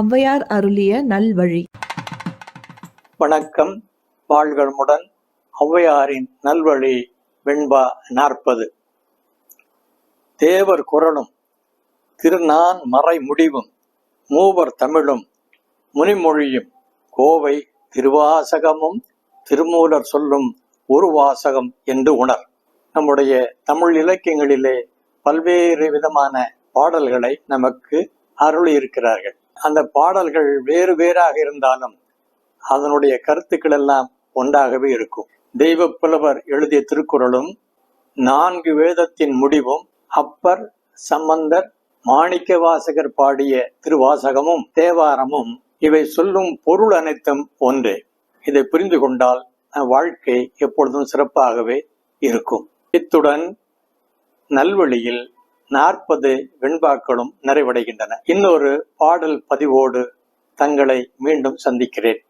ஔவையார் அருளிய நல்வழி. வணக்கம். வாழ்களுடன் ஔவையாரின் நல்வழி வெண்பா நாற்பது. தேவர் குரலும் திருநான் மறை முடிவும் மூவர் தமிழும் முனிமொழியும் கோவை திருவாசகமும் திருமூலர் சொல்லும் ஒரு வாசகம் என்று உணர். நம்முடைய தமிழ் இலக்கியங்களிலே பல்வேறு விதமான பாடல்களை நமக்கு அருள் இருக்கிறார்கள் அந்த பாடல்கள் வேறு வேறாக இருந்தாலும் அதனுடைய கருத்துக்கள் எல்லாம் ஒன்றாகவே இருக்கும். தெய்வ புலவர் எழுதிய திருக்குறளும் நான்கு வேதத்தின் முடிவும் அப்பர் சம்பந்தர் மாணிக்க வாசகர் பாடிய திருவாசகமும் தேவாரமும் இவை சொல்லும் பொருள் அனைத்தும் ஒன்றே. இதை புரிந்து கொண்டால் வாழ்க்கை எப்பொழுதும் சிறப்பாகவே இருக்கும். இத்துடன் நல்வழியில் நாற்பது வெண்பாக்களும் நிறைவடைகின்றன. இன்னொரு பாடல் பதிவோடு தங்களை மீண்டும் சந்திக்கிறேன்.